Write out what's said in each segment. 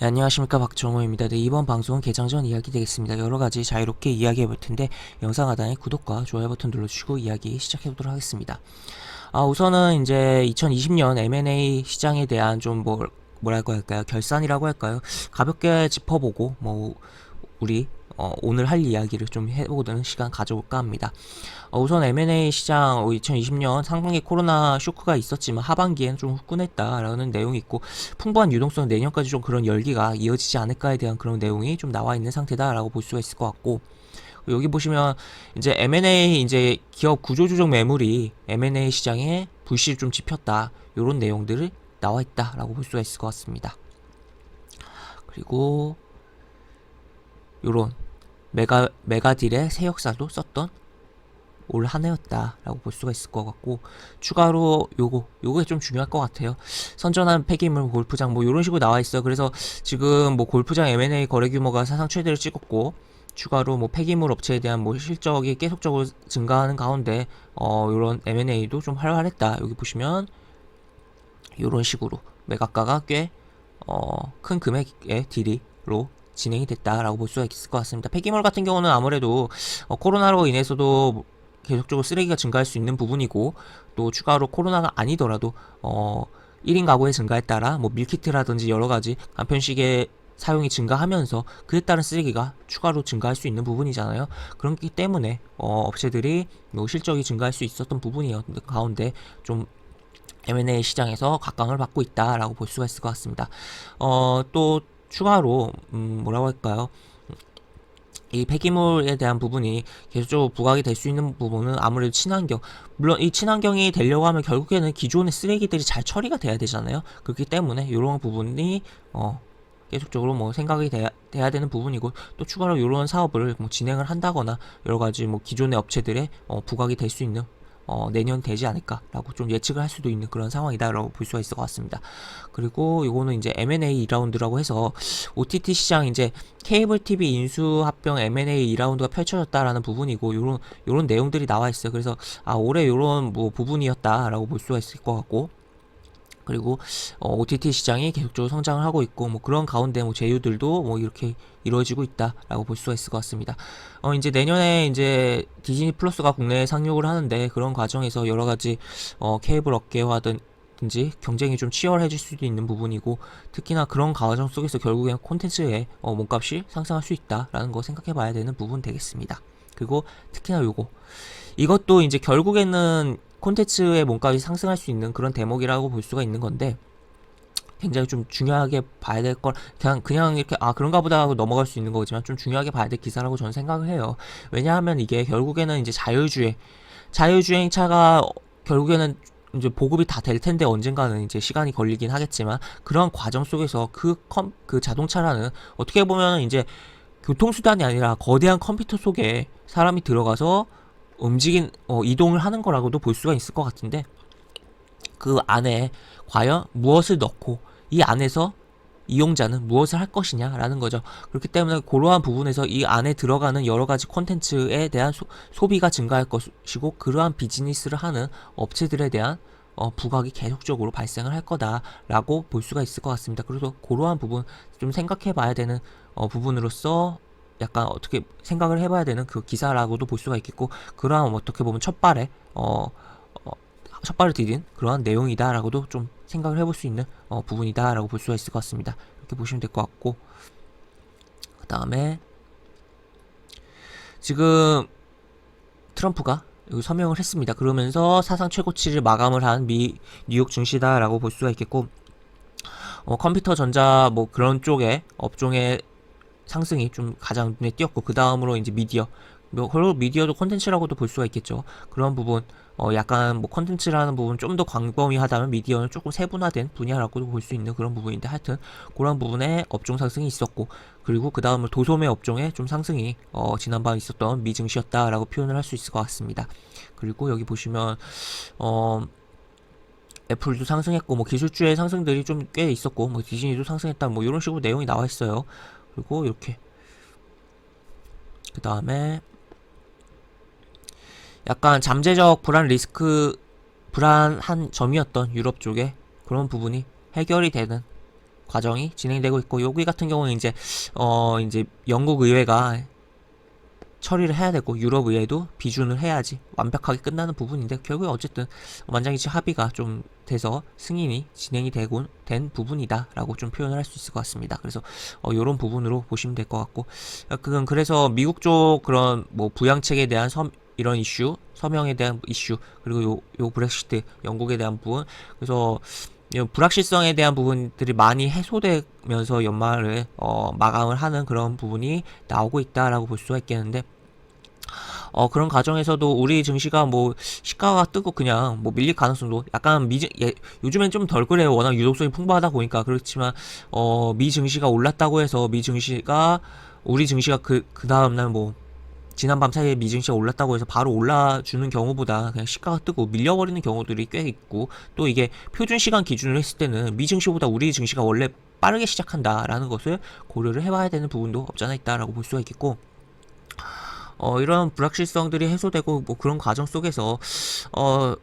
네, 안녕하십니까 박정호입니다. 네, 이번 방송은 개장 전 이야기 되겠습니다. 여러 가지 자유롭게 이야기해 볼 텐데 영상 하단에 구독과 좋아요 버튼 눌러주시고 이야기 시작해 보도록 하겠습니다. 아 우선은 이제 2020년 M&A 시장에 대한 좀 뭐, 뭐랄까 할까요 결산이라고 할까요 가볍게 짚어보고 뭐 우리 어, 오늘 할 이야기를 좀 해보는 시간 가져볼까 합니다. 어, 우선 M&A 시장 2020년 상반기 코로나 쇼크가 있었지만 하반기에는 좀 후끈했다라는 내용이 있고 풍부한 유동성 내년까지 좀 그런 열기가 이어지지 않을까에 대한 그런 내용이 좀 나와 있는 상태다라고 볼 수가 있을 것 같고 여기 보시면 이제 M&A 이제 기업 구조조정 매물이 M&A 시장에 불씨를 좀 지폈다 이런 내용들을 나와 있다라고 볼 수가 있을 것 같습니다. 그리고 요런 메가 메가딜의 새 역사도 썼던 올 한 해였다라고 볼 수가 있을 것 같고 추가로 요거 요게 좀 중요할 것 같아요. 선전한 폐기물 골프장 뭐 요런 식으로 나와 있어. 그래서 지금 뭐 골프장 M&A 거래 규모가 사상 최대를 찍었고 추가로 뭐 폐기물 업체에 대한 뭐 실적이 계속적으로 증가하는 가운데 어 요런 M&A도 좀 활발했다. 여기 보시면 요런 식으로 매각가가 꽤 어 큰 금액의 딜이로 진행이 됐다라고 볼 수가 있을 것 같습니다. 폐기물 같은 경우는 아무래도 어, 코로나로 인해서도 계속적으로 쓰레기가 증가할 수 있는 부분이고 또 추가로 코로나가 아니더라도 어 1인 가구의 증가에 따라 뭐 밀키트라든지 여러 가지 간편식의 사용이 증가하면서 그에 따른 쓰레기가 추가로 증가할 수 있는 부분이잖아요. 그렇기 때문에 어, 업체들이 뭐 실적이 증가할 수 있었던 부분이었 가운데 좀 M&A 시장에서 각광을 받고 있다라고 볼 수가 있을 것 같습니다. 어, 또 추가로 음, 뭐라고 할까요? 이 폐기물에 대한 부분이 계속적으로 부각이 될 수 있는 부분은 아무래도 친환경. 물론 이 친환경이 되려고 하면 결국에는 기존의 쓰레기들이 잘 처리가 돼야 되잖아요. 그렇기 때문에 이런 부분이 어 계속적으로 뭐 생각이 돼야, 돼야 되는 부분이고 또 추가로 이런 사업을 뭐 진행을 한다거나 여러 가지 뭐 기존의 업체들의 어 부각이 될 수 있는 어, 내년 되지 않을까라고 좀 예측을 할 수도 있는 그런 상황이다라고 볼 수가 있을 것 같습니다. 그리고 이거는 이제 M&A 2라운드라고 해서 OTT 시장 이제 케이블 TV 인수 합병 M&A 2라운드가 펼쳐졌다라는 부분이고 요런 요런 내용들이 나와 있어요. 그래서 아 올해 요런 뭐 부분이었다라고 볼 수가 있을 것 같고 그리고 어, OTT 시장이 계속적으로 성장을 하고 있고 뭐 그런 가운데 뭐 제휴들도 뭐 이렇게 이루어지고 있다라고 볼 수가 있을 것 같습니다. 어 이제 내년에 이제 디즈니 플러스가 국내에 상륙을 하는데 그런 과정에서 여러 가지 어 케이블 업계와든지 경쟁이 좀 치열해질 수도 있는 부분이고 특히나 그런 과정 속에서 결국엔 콘텐츠의 어 몸값이 상승할 수 있다라는 거 생각해 봐야 되는 부분 되겠습니다. 그리고 특히나 요거 이것도 이제 결국에는 콘텐츠의 몸값이 상승할 수 있는 그런 대목이라고 볼 수가 있는 건데 굉장히 좀 중요하게 봐야 될 걸 그냥 그냥 이렇게 아 그런가 보다 하고 넘어갈 수 있는 거지만 좀 중요하게 봐야 될 기사라고 저는 생각을 해요. 왜냐하면 이게 결국에는 이제 자율주행 자율주행차가 결국에는 이제 보급이 다 될 텐데 언젠가는 이제 시간이 걸리긴 하겠지만 그런 과정 속에서 그컴그 자동차라는 어떻게 보면 이제 교통수단이 아니라 거대한 컴퓨터 속에 사람이 들어가서 움직인 어, 이동을 하는 거라고도 볼 수가 있을 것 같은데 그 안에 과연 무엇을 넣고 이 안에서 이용자는 무엇을 할 것이냐라는 거죠. 그렇기 때문에 그러한 부분에서 이 안에 들어가는 여러 가지 콘텐츠에 대한 소, 비가 증가할 것이고 그러한 비즈니스를 하는 업체들에 대한 어, 부각이 계속적으로 발생을 할 거다라고 볼 수가 있을 것 같습니다. 그래서 그러한 부분 좀 생각해 봐야 되는 어, 부분으로서 약간 어떻게 생각을 해봐야 되는 그 기사라고도 볼 수가 있겠고 그러한 어떻게 보면 첫 발에 어, 어, 첫 발을 디딘 그러한 내용이다라고도 좀 생각을 해볼 수 있는 어, 부분이다라고 볼 수가 있을 것 같습니다. 이렇게 보시면 될 것 같고 그 다음에 지금 트럼프가 여기 서명을 했습니다. 그러면서 사상 최고치를 마감을 한 미 뉴욕 증시다라고 볼 수가 있겠고 어, 컴퓨터 전자 뭐 그런 쪽에 업종의 상승이 좀 가장 눈에 띄었고 그 다음으로 이제 미디어 뭐 그리고 미디어도 콘텐츠라고도 볼 수가 있겠죠. 그런 부분 어 약간 뭐 콘텐츠라는 부분 좀 더 광범위하다면 미디어는 조금 세분화된 분야라고도 볼 수 있는 그런 부분인데 하여튼 그런 부분에 업종 상승이 있었고 그리고 그 다음으로 도소매 업종에 좀 상승이 어 지난번 있었던 미증시였다라고 표현을 할 수 있을 것 같습니다. 그리고 여기 보시면 어 애플도 상승했고 뭐 기술주의 상승들이 좀 꽤 있었고 뭐 디즈니도 상승했다 뭐 이런 식으로 내용이 나와 있어요. 그리고 이렇게. 그 다음에 약간 잠재적 불안 리스크 불안한 점이었던 유럽 쪽에 그런 부분이 해결이 되는 과정이 진행되고 있고 여기 같은 경우는 이제 어 이제 영국 의회가 처리를 해야 되고 유럽 의회도 비준을 해야지 완벽하게 끝나는 부분인데 결국에 어쨌든 만장일치 합의가 좀 돼서 승인이 진행이 되고 된 부분이다라고 좀 표현을 할 수 있을 것 같습니다. 그래서 어 요런 부분으로 보시면 될 것 같고 어, 그건 그래서 미국 쪽 그런 뭐 부양책에 대한 섬 이런 이슈, 서명에 대한 이슈, 그리고 요, 요 브렉시트, 영국에 대한 부분, 그래서 이 불확실성에 대한 부분들이 많이 해소되면서 연말을 어, 마감을 하는 그런 부분이 나오고 있다라고 볼 수가 있겠는데 어 그런 과정에서도 우리 증시가 뭐 시가가 뜨고 그냥 뭐 밀릴 가능성도 약간 미 예, 요즘엔 좀 덜 그래요. 워낙 유동성이 풍부하다 보니까 그렇지만 어 미 증시가 올랐다고 해서 미 증시가 우리 증시가 그 그 다음 날 뭐 지난밤 사이에 미증시가 올랐다고 해서 바로 올라주는 경우보다 그냥 시가가 뜨고 밀려버리는 경우들이 꽤 있고 또 이게 표준 시간 기준으로 했을 때는 미증시보다 우리 증시가 원래 빠르게 시작한다라는 것을 고려를 해봐야 되는 부분도 없잖아 있다라고 볼 수가 있겠고 어 이런 불확실성들이 해소되고 뭐 그런 과정 속에서 어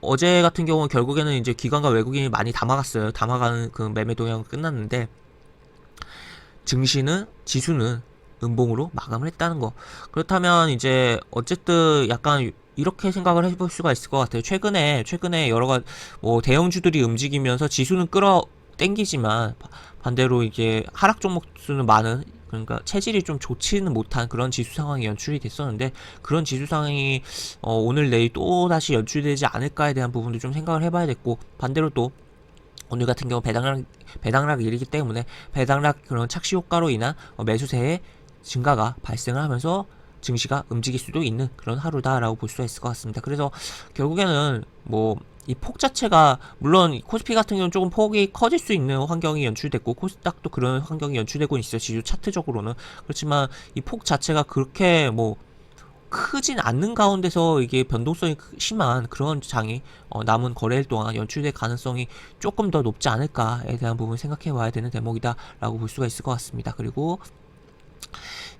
어제 같은 경우는 결국에는 이제 기관과 외국인이 많이 담아갔어요. 담아가는 그 매매 동향은 끝났는데 증시는 지수는 음봉으로 마감을 했다는 거. 그렇다면 이제 어쨌든 약간 이렇게 생각을 해볼 수가 있을 것 같아요. 최근에 최근에 여러 가지 뭐 대형주들이 움직이면서 지수는 끌어 땡기지만 바- 반대로 이게 하락 종목 수는 많은 그러니까 체질이 좀 좋지는 못한 그런 지수 상황이 연출이 됐었는데 그런 지수 상황이 어, 오늘 내일 또 다시 연출되지 않을까에 대한 부분도 좀 생각을 해봐야 됐고 반대로 또 오늘 같은 경우 배당락 배당락 일이기 때문에 배당락 그런 착시 효과로 인한 어, 매수세의 증가가 발생을 하면서 증시가 움직일 수도 있는 그런 하루다라고 볼 수가 있을 것 같습니다. 그래서 결국에는 뭐 이 폭 자체가 물론 이 코스피 같은 경우는 조금 폭이 커질 수 있는 환경이 연출됐고 코스닥도 그런 환경이 연출되고 있어요. 지수 차트적으로는 그렇지만 이 폭 자체가 그렇게 뭐 크진 않는 가운데서 이게 변동성이 크- 심한 그런 장이 어, 남은 거래일 동안 연출될 가능성이 조금 더 높지 않을까에 대한 부분 생각해 봐야 되는 대목이다라고 볼 수가 있을 것 같습니다. 그리고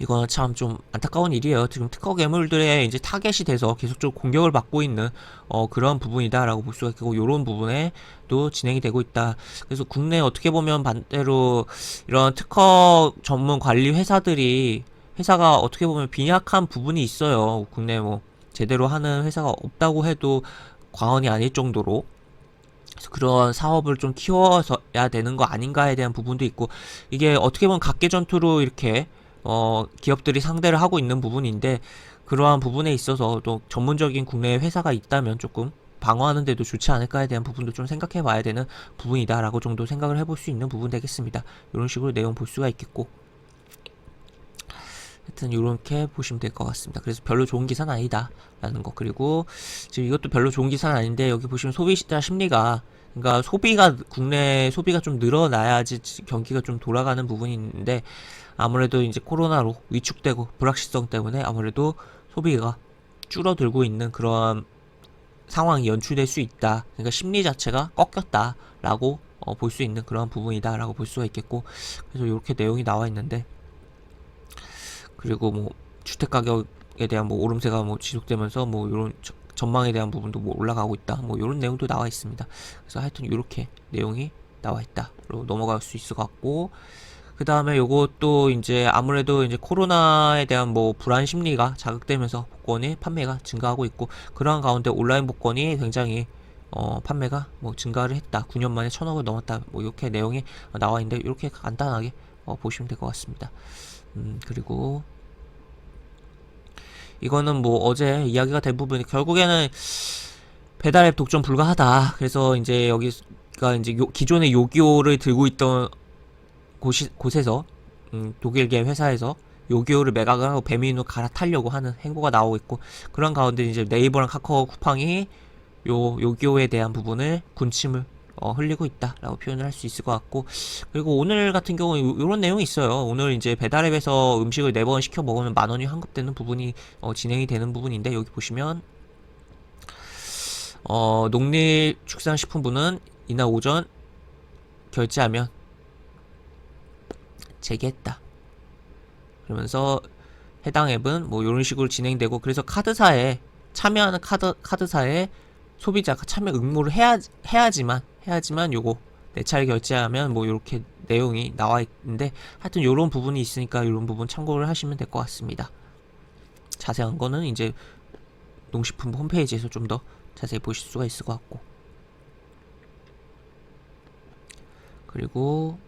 이거는 참좀 안타까운 일이에요. 지금 특허 괴물들의 이제 타겟이 돼서 계속적으로 공격을 받고 있는 어, 그런 부분이다라고 볼 수가 있고 이런 부분에 또 진행이 되고 있다. 그래서 국내 어떻게 보면 반대로 이런 특허 전문 관리 회사들이 회사가 어떻게 보면 빈약한 부분이 있어요. 국내 뭐 제대로 하는 회사가 없다고 해도 과언이 아닐 정도로 그래서 그런 사업을 좀 키워서야 되는 거 아닌가에 대한 부분도 있고 이게 어떻게 보면 각계 전투로 이렇게 어 기업들이 상대를 하고 있는 부분인데 그러한 부분에 있어서 또 전문적인 국내 회사가 있다면 조금 방어하는 데도 좋지 않을까에 대한 부분도 좀 생각해 봐야 되는 부분이다라고 정도 생각을 해볼 수 있는 부분 되겠습니다. 이런 식으로 내용 볼 수가 있겠고 하여튼 이렇게 보시면 될 것 같습니다. 그래서 별로 좋은 기사는 아니다라는 거 그리고 지금 이것도 별로 좋은 기사는 아닌데 여기 보시면 소비자 심리가 그러니까 소비가 국내 소비가 좀 늘어나야지 경기가 좀 돌아가는 부분이 있는데 아무래도 이제 코로나로 위축되고 불확실성 때문에 아무래도 소비가 줄어들고 있는 그런 상황이 연출될 수 있다. 그러니까 심리 자체가 꺾였다라고 어, 볼 수 있는 그런 부분이다라고 볼 수가 있겠고 그래서 이렇게 내용이 나와 있는데 그리고 뭐 주택 가격에 대한 뭐 오름세가 뭐 지속되면서 뭐 이런 전망에 대한 부분도 뭐 올라가고 있다. 뭐 이런 내용도 나와 있습니다. 그래서 하여튼 이렇게 내용이 나와 있다로 넘어갈 수 있을 것 같고 그 다음에 요것도 이제 아무래도 이제 코로나에 대한 뭐 불안 심리가 자극되면서 복권의 판매가 증가하고 있고 그러한 가운데 온라인 복권이 굉장히 어 판매가 뭐 증가를 했다 9년 만에 천억을 넘었다 뭐 이렇게 내용이 나와 있는데 이렇게 간단하게 어 보시면 될 것 같습니다 음 그리고 이거는 뭐 어제 이야기가 된 부분이 결국에는 배달앱 독점 불가하다. 그래서 이제 여기가 이제 요, 기존의 요기요를 들고 있던 곳이, 곳에서 음, 독일계 회사에서 요기요를 매각을 하고 배민으로 갈아타려고 하는 행보가 나오고 있고 그런 가운데 이제 네이버랑 카카오 쿠팡이 요 요기요에 대한 부분을 군침을 어, 흘리고 있다라고 표현을 할 수 있을 것 같고 그리고 오늘 같은 경우 요- 요런 내용이 있어요. 오늘 이제 배달앱에서 음식을 네 번 시켜 먹으면 만 원이 환급되는 부분이 어, 진행이 되는 부분인데 여기 보시면 어, 농림축산식품부는 이날 오전 결제하면 재개했다. 그러면서 해당 앱은 뭐 이런 식으로 진행되고 그래서 카드사에 참여하는 카드 카드사에 소비자가 참여 응모를 해야 해야지만 해야지만 요거 내 차를 결제하면 뭐 이렇게 내용이 나와 있는데 하여튼 이런 부분이 있으니까 이런 부분 참고를 하시면 될 것 같습니다. 자세한 거는 이제 농식품부 홈페이지에서 좀 더 자세히 보실 수가 있을 것 같고 그리고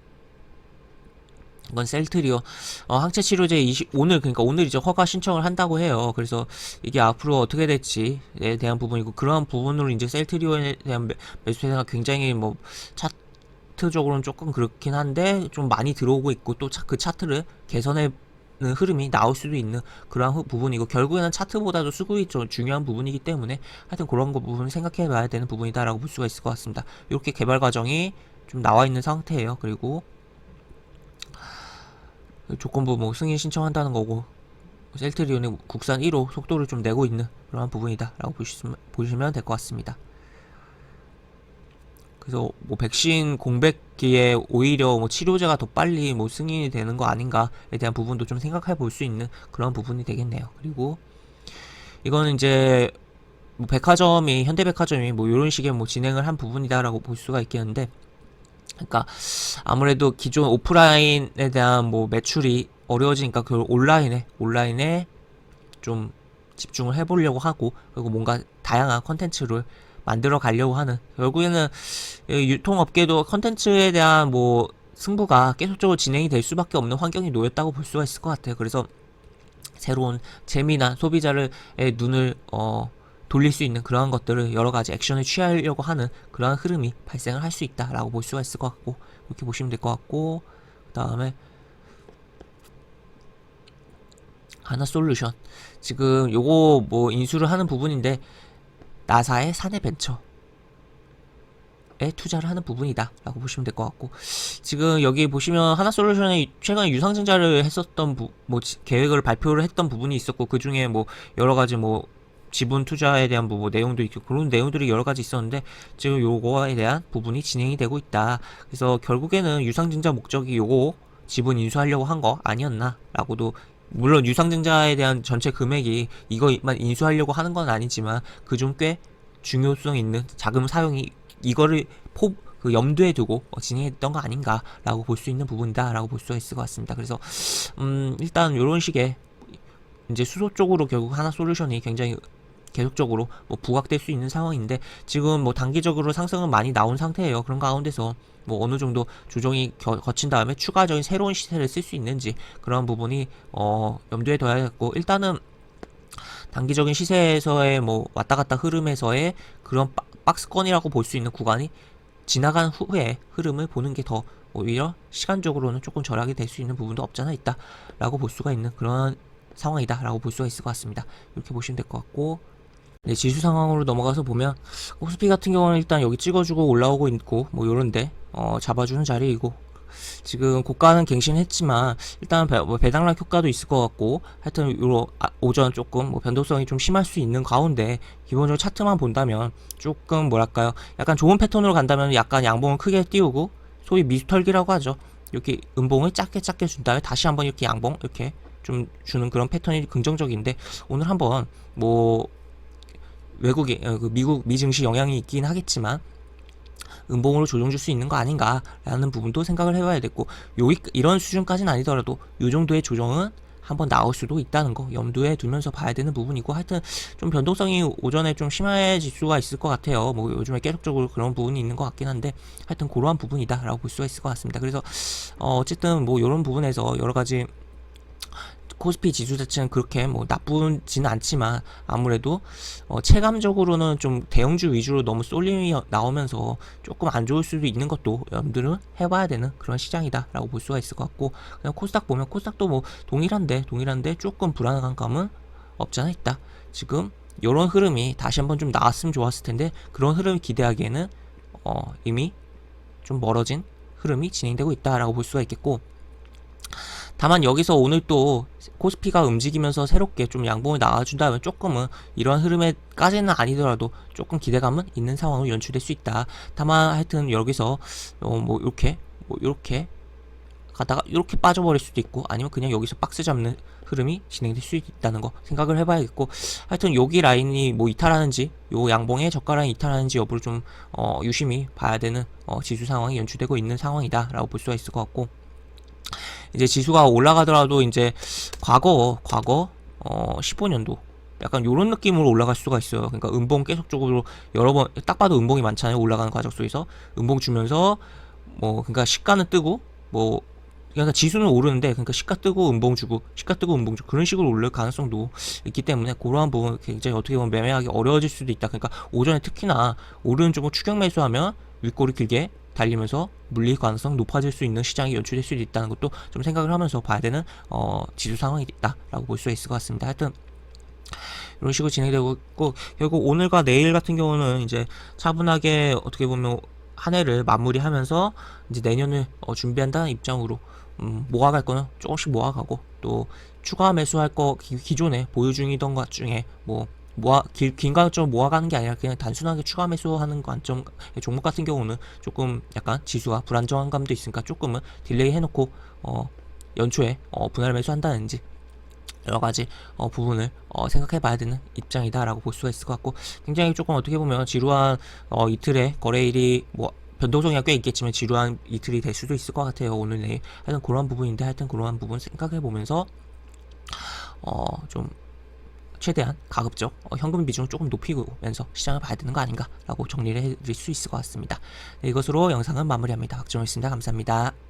이건 셀트리오 어, 항체 치료제 20, 오늘 그러니까 오늘 이제 허가 신청을 한다고 해요. 그래서 이게 앞으로 어떻게 될지에 대한 부분이고 그러한 부분으로 이제 셀트리오에 대한 매, 매수 세가 굉장히 뭐 차트적으로는 조금 그렇긴 한데 좀 많이 들어오고 있고 또 그 차트를 개선해 는 흐름이 나올 수도 있는 그러한 후- 부분이고 결국에는 차트보다도 수급이 좀 중요한 부분이기 때문에 하여튼 그런 거 부분을 생각해 봐야 되는 부분이다라고 볼 수가 있을 것 같습니다. 이렇게 개발 과정이 좀 나와 있는 상태예요. 그리고 조건부 뭐 승인 신청한다는 거고 셀트리온의 국산 1호 속도를 좀 내고 있는 그러한 부분이다라고 보시면 보시면 될 것 같습니다. 그래서 뭐 백신 공백기에 오히려 뭐 치료제가 더 빨리 뭐 승인이 되는 거 아닌가에 대한 부분도 좀 생각해 볼 수 있는 그런 부분이 되겠네요. 그리고 이거는 이제 뭐 백화점이 현대백화점이 뭐 이런 식의 뭐 진행을 한 부분이다라고 볼 수가 있겠는데 그러니까 아무래도 기존 오프라인에 대한 뭐 매출이 어려워지니까 그 온라인에 온라인에 좀 집중을 해보려고 하고 그리고 뭔가 다양한 컨텐츠를 만들어 가려고 하는 결국에는 이 유통업계도 컨텐츠에 대한 뭐 승부가 계속적으로 진행이 될 수밖에 없는 환경이 놓였다고 볼 수가 있을 것 같아요. 그래서 새로운 재미난 소비자를 의 눈을 어 돌릴 수 있는 그러한 것들을 여러 가지 액션을 취하려고 하는 그러한 흐름이 발생을 할 수 있다라고 볼 수가 있을 것 같고 이렇게 보시면 될 것 같고 그 다음에 하나 솔루션. 지금 요거 뭐 인수를 하는 부분인데 나사의 사내 벤처 에 투자를 하는 부분이다 라고 보시면 될 것 같고 지금 여기 보시면 하나 솔루션이 최근에 유상증자를 했었던 부, 뭐 지- 계획을 발표를 했던 부분이 있었고 그 중에 뭐 여러 가지 뭐 지분 투자에 대한 뭐, 뭐 내용도 있고 그런 내용들이 여러 가지 있었는데 지금 요거에 대한 부분이 진행이 되고 있다. 그래서 결국에는 유상증자 목적이 요거 지분 인수하려고 한 거 아니었나라고도 물론 유상증자에 대한 전체 금액이 이거만 인수하려고 하는 건 아니지만 그 중 꽤 중요성 있는 자금 사용이 이거를 포, 그 염두에 두고 어, 진행했던 거 아닌가라고 볼 수 있는 부분이다라고 볼 수가 있을 것 같습니다. 그래서 음 일단 이런 식의 이제 수소 쪽으로 결국 하나 솔루션이 굉장히 계속적으로 뭐 부각될 수 있는 상황인데 지금 뭐 단기적으로 상승은 많이 나온 상태예요. 그런 가운데서 뭐 어느 정도 조정이 겨- 거친 다음에 추가적인 새로운 시세를 쓸 수 있는지 그런 부분이 어 염두에 둬야겠고 일단은 단기적인 시세에서의 뭐 왔다 갔다 흐름에서의 그런 박- 박스권이라고 볼 수 있는 구간이 지나간 후에 흐름을 보는 게 더 오히려 시간적으로는 조금 절약이 될 수 있는 부분도 없잖아 있다라고 볼 수가 있는 그런 상황이다라고 볼 수가 있을 것 같습니다. 이렇게 보시면 될 것 같고 네, 지수 상황으로 넘어가서 보면 코스피 같은 경우는 일단 여기 찍어주고 올라오고 있고 뭐 요런데 어, 잡아주는 자리이고 지금 고가는 갱신했지만 일단 배, 뭐 배당락 효과도 있을 것 같고 하여튼 요로 아, 오전 조금 뭐 변동성이 좀 심할 수 있는 가운데 기본적으로 차트만 본다면 조금 뭐랄까요? 약간 좋은 패턴으로 간다면 약간 양봉을 크게 띄우고 소위 미수털기라고 하죠. 이렇게 음봉을 작게 작게 준 다음에 다시 한번 이렇게 양봉 이렇게 좀 주는 그런 패턴이 긍정적인데 오늘 한번 뭐 외국에 어, 그 미국 미 증시 영향이 있긴 하겠지만 음봉으로 조정 줄 수 있는 거 아닌가라는 부분도 생각을 해봐야 됐고 요 이런 수준까지는 아니더라도 요 정도의 조정은 한번 나올 수도 있다는 거 염두에 두면서 봐야 되는 부분이고 하여튼 좀 변동성이 오전에 좀 심해질 수가 있을 것 같아요. 뭐 요즘에 계속적으로 그런 부분이 있는 것 같긴 한데 하여튼 그러한 부분이다라고 볼 수가 있을 것 같습니다. 그래서 어 어쨌든 뭐 이런 부분에서 여러 가지 코스피 지수 자체는 그렇게 뭐 나쁘지는 않지만 아무래도 어 체감적으로는 좀 대형주 위주로 너무 쏠림이 나오면서 조금 안 좋을 수도 있는 것도 염두를 해봐야 되는 그런 시장이다라고 볼 수가 있을 것 같고 그냥 코스닥 보면 코스닥도 뭐 동일한데 동일한데 조금 불안한 감은 없잖아 있다. 지금 이런 흐름이 다시 한번 좀 나왔으면 좋았을 텐데 그런 흐름을 기대하기에는 어 이미 좀 멀어진 흐름이 진행되고 있다라고 볼 수가 있겠고 다만 여기서 오늘 또 코스피가 움직이면서 새롭게 좀 양봉을 나와준다면 조금은 이런 흐름에까지는 아니더라도 조금 기대감은 있는 상황으로 연출될 수 있다. 다만 하여튼 여기서 어 뭐 이렇게 뭐 이렇게 가다가 이렇게 빠져버릴 수도 있고 아니면 그냥 여기서 박스 잡는 흐름이 진행될 수 있다는 거 생각을 해봐야겠고 하여튼 여기 라인이 뭐 이탈하는지 요 양봉의 저가 라인 이탈하는지 여부를 좀 어, 유심히 봐야 되는 어, 지수 상황이 연출되고 있는 상황이다라고 볼 수가 있을 것 같고 이제 지수가 올라가더라도 이제 과거 과거 어 15년도 약간 요런 느낌으로 올라갈 수가 있어요. 그러니까 음봉 계속적으로 여러 번 딱 봐도 음봉이 많잖아요. 올라가는 과정 속에서 음봉 주면서 뭐 그러니까 시가는 뜨고 뭐 그러니까 지수는 오르는데 그러니까 시가 뜨고 음봉 주고 시가 뜨고 음봉 주고 그런 식으로 올릴 가능성도 있기 때문에 그러한 부분 굉장히 어떻게 보면 매매하기 어려워질 수도 있다. 그러니까 오전에 특히나 오르는 쪽을 추격 매수하면 윗꼬리 길게 달리면서 물릴 가능성 높아질 수 있는 시장이 연출될 수도 있다는 것도 좀 생각을 하면서 봐야 되는 어, 지수 상황이다라고 볼 수가 있을 것 같습니다. 하여튼 이런 식으로 진행되고 있고 결국 오늘과 내일 같은 경우는 이제 차분하게 어떻게 보면 한 해를 마무리하면서 이제 내년을 어, 준비한다는 입장으로 음, 모아갈 거는 조금씩 모아가고 또 추가 매수할 거 기, 기존에 보유 중이던 것 중에 뭐 모아 길, 긴 관점 모아가는 게 아니라 그냥 단순하게 추가 매수하는 관점 종목 같은 경우는 조금 약간 지수가 불안정한 감도 있으니까 조금은 딜레이 해놓고 어 연초에 어 분할 매수한다든지 여러 가지 어, 부분을 어, 생각해봐야 되는 입장이다라고 볼 수가 있을 것 같고 굉장히 조금 어떻게 보면 지루한 어, 이틀의 거래일이 뭐 변동성이 꽤 있겠지만 지루한 이틀이 될 수도 있을 것 같아요 오늘 내일. 하여튼 그러한 부분인데 하여튼 그러한 부분 생각해 보면서 어 좀 최대한 가급적 어, 현금 비중을 조금 높이면서 시장을 봐야 되는 거 아닌가라고 정리를 해드릴 수 있을 것 같습니다. 네, 이것으로 영상은 마무리합니다. 박정호였습니다. 감사합니다.